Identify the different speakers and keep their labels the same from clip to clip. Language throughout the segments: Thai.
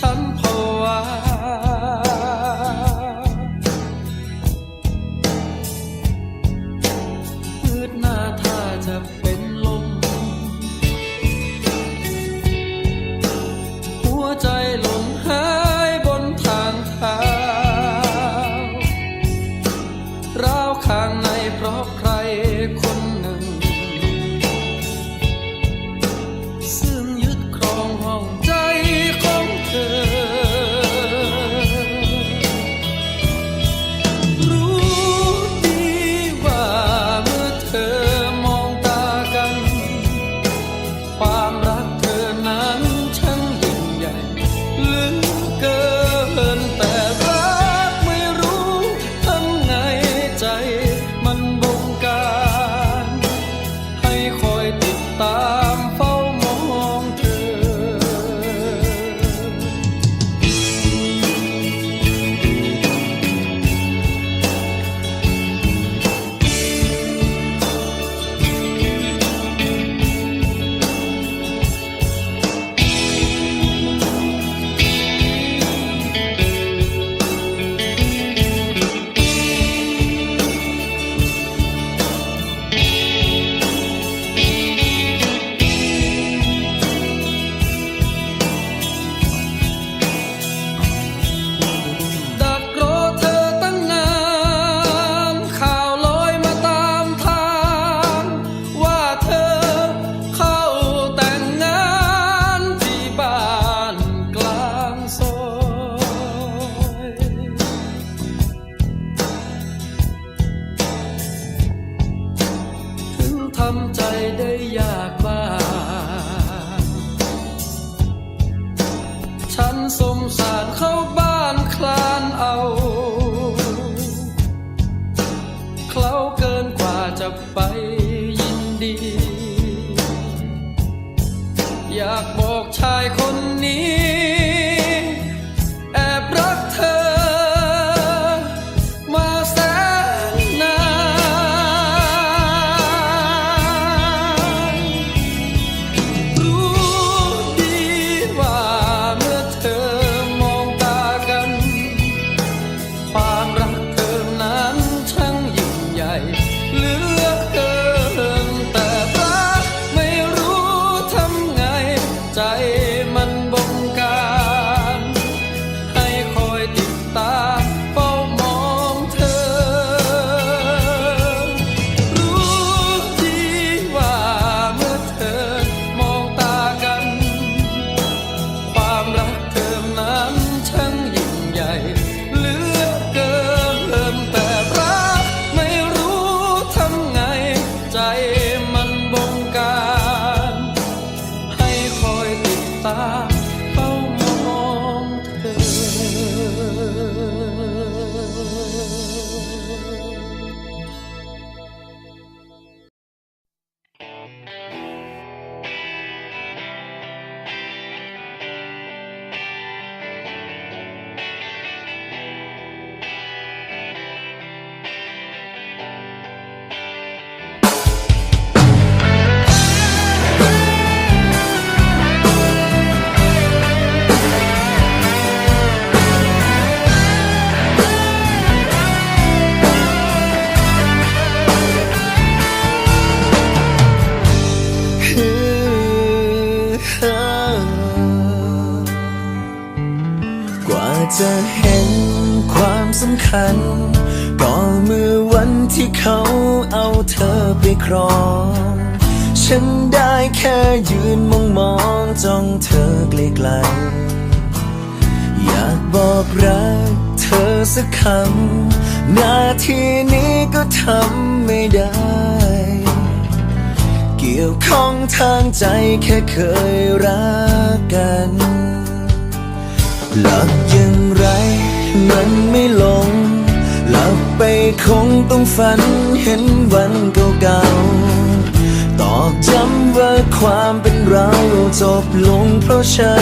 Speaker 1: 残破。 ที่เขาเอาเธอไปครอง ฉันได้แค่ยืนมองมองจ้องเธอ
Speaker 2: ไกลไกลอยากบอกรักเธอสักคำนาทีนี้ก็ทำไม่ได้ เกี่ยวข้องทางใจแค่เคยรักกันหลับยังไรมันไม่ลง หลับไปคงต้องฝันเห็นวันเก่าๆตอกย้ำว่าความเป็นเราจบลงเพราะฉั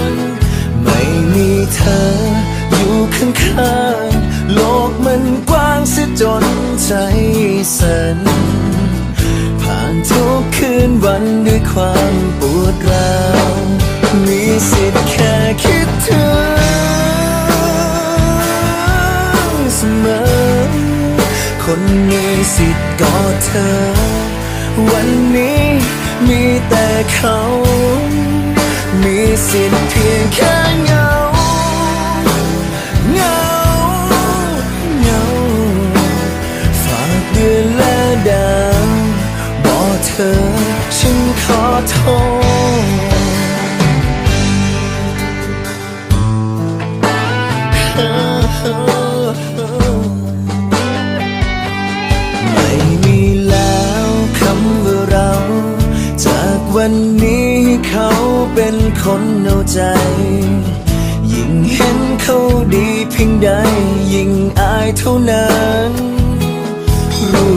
Speaker 2: น ไม่มีเธออยู่ข้างๆโลกมันกว้างเสียจนใจสั่นผ่านทุกคืนวันด้วยความปวดร้าวมีสิทธิ์แค่คิดถึง คนมีสิทธิ์กอดเธอ วันนี้มีแต่เขา มีสิทธิ์เพียงแค่เงา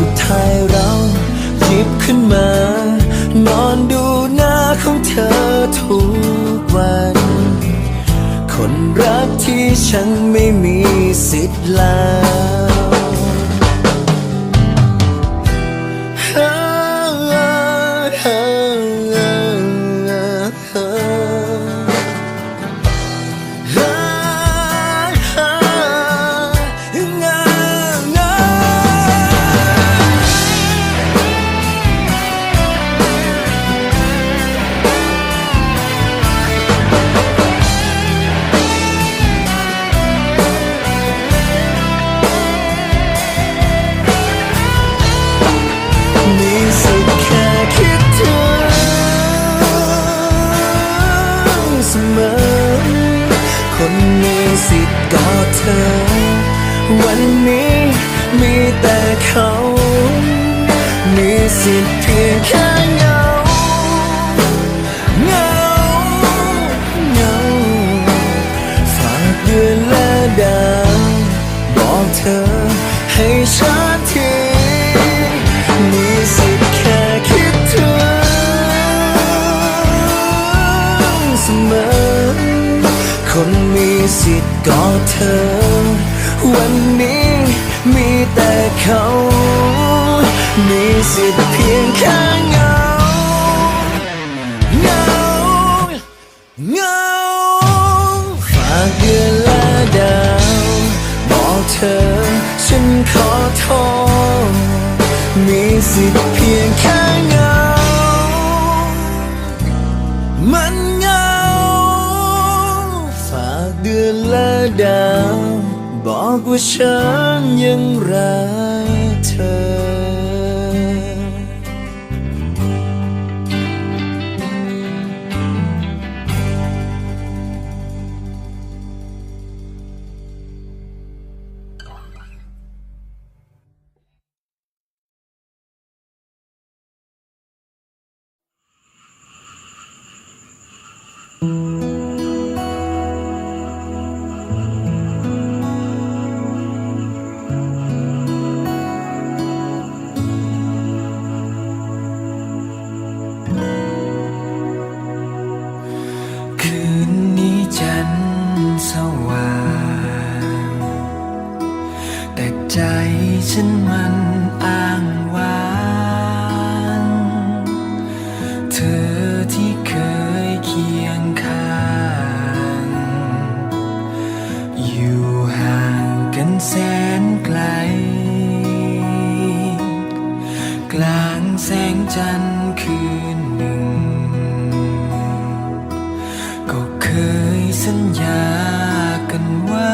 Speaker 2: รูปถ่ายเราหยิบขึ้นมา นอนดูหน้าของเธอทุกวัน คนรักที่ฉันไม่มีสิทธิ์แล้ว สิทธิ์เพียงแค่เงา มันเงา ฝากเดือนและดาว บอกว่าฉันยังรักเธอ
Speaker 1: คื แสงจันทร์คืนหนึ่ง ก็เคยสัญญากันไว้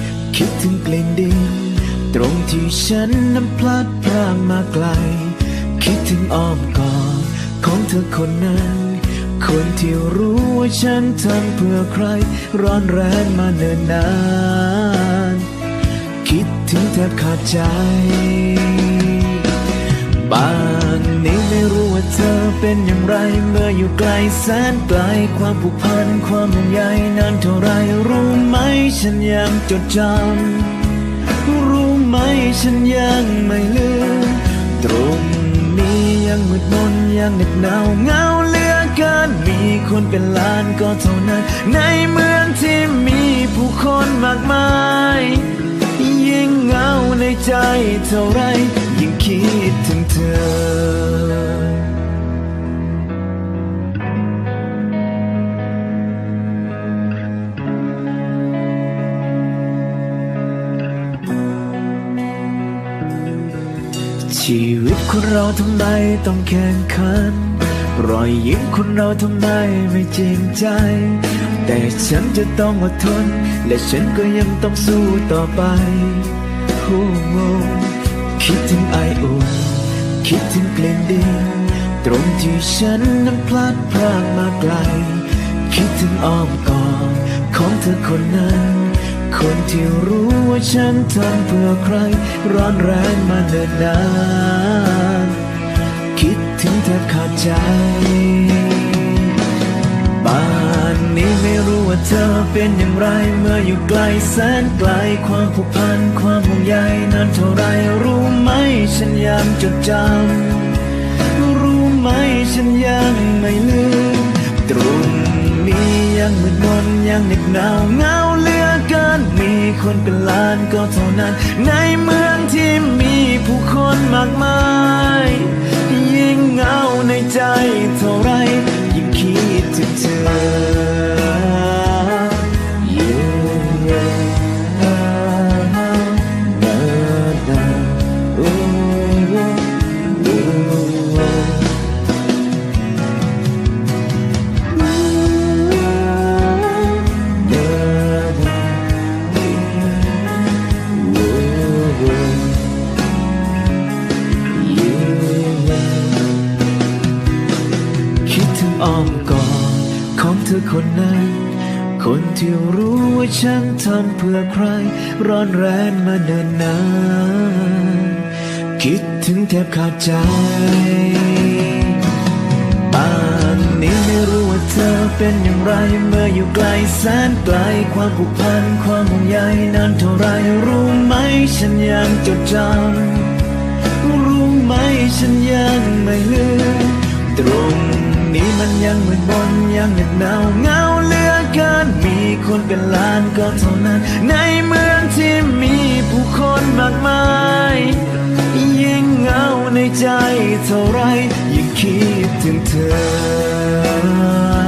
Speaker 2: คิดถึงกลิ่นดิน ตรงที่ฉันนั้นพลัดพรากมาไกล คิดถึงอ้อมกอดของเธอคนนั้น คนที่รู้ว่าฉันทำเพื่อใคร ร้อนแรงมาเนิ่นนาน คิดถึงแทบขาดใจ บานนี้ไม่รู้ว่าเธอเป็นอย่างไร เมื่ออยู่ไกลแสนไกลความผูกพันความห่วงใยนานเท่าไรรู้ไหมฉันยังจดจำรู้ไหมฉันยังไม่ลืมตรงนี้ยังมืดมนยังเหน็บหนาวเงาเหลือเกินมีคนเป็นล้านก็เท่านั้น ในเมืองที่มีผู้คนมากมาย เหงาในใจเท่าไรยิ่งคิดถึงเธอชีวิตคนเราทำไมต้องแข่งขัน รอยยิ้มคนเราทำไมไม่จริงใจ แต่ฉันจะต้องอดทน และฉันก็ยังต้องสู้ต่อไป โอ้โอ้คิดถึงไออุ่นคิดถึงกลิ่นดินตรงที่ฉันนั้นพลัดพรากมาไกล คิดถึงอ้อมกอดของเธอคนนั้น คนที่รู้ว่าฉันทำเพื่อใคร ร้อนแรงมาเนิ่นนาน คิดถึงแทบขาดใจ นี้ไม่รู้ว่าเธอเป็นอย่างไร เมื่ออยู่ไกลแสนไกลความผูกพันความห่วงใยนั้นเท่าไรรู้ไหมฉันยังจดจำรู้ไหมฉันยังไม่ลืมตรงนี้ยังมืดมนยังเหน็บหนาวเงาเหลือเกินมีคนเป็นล้านก็เท่านั้น ในเมืองที่มีผู้คนมากมาย ยิ่งเงาในใจเท่าไร ยิ่ง บขาดใจป่านนี้ไม่รู้ว่าเธอเป็นอย่างไรเมื่ออยู่ไกลแสนไกลความผูกพันความห่วงใยนั้นเท่าไรรู้ไหมฉันยังจดจำรู้ไหมฉันยังไม่ลืมตรงนี้มันยังเหมืดมนยังเหน็บหนาวเงาเลือเกินมีคนเป็นล้านก็เท่านั้น ในเมืองที่มีผู้คนมากมาย เหงาในใจเท่าไรยังคิดถึงเธอ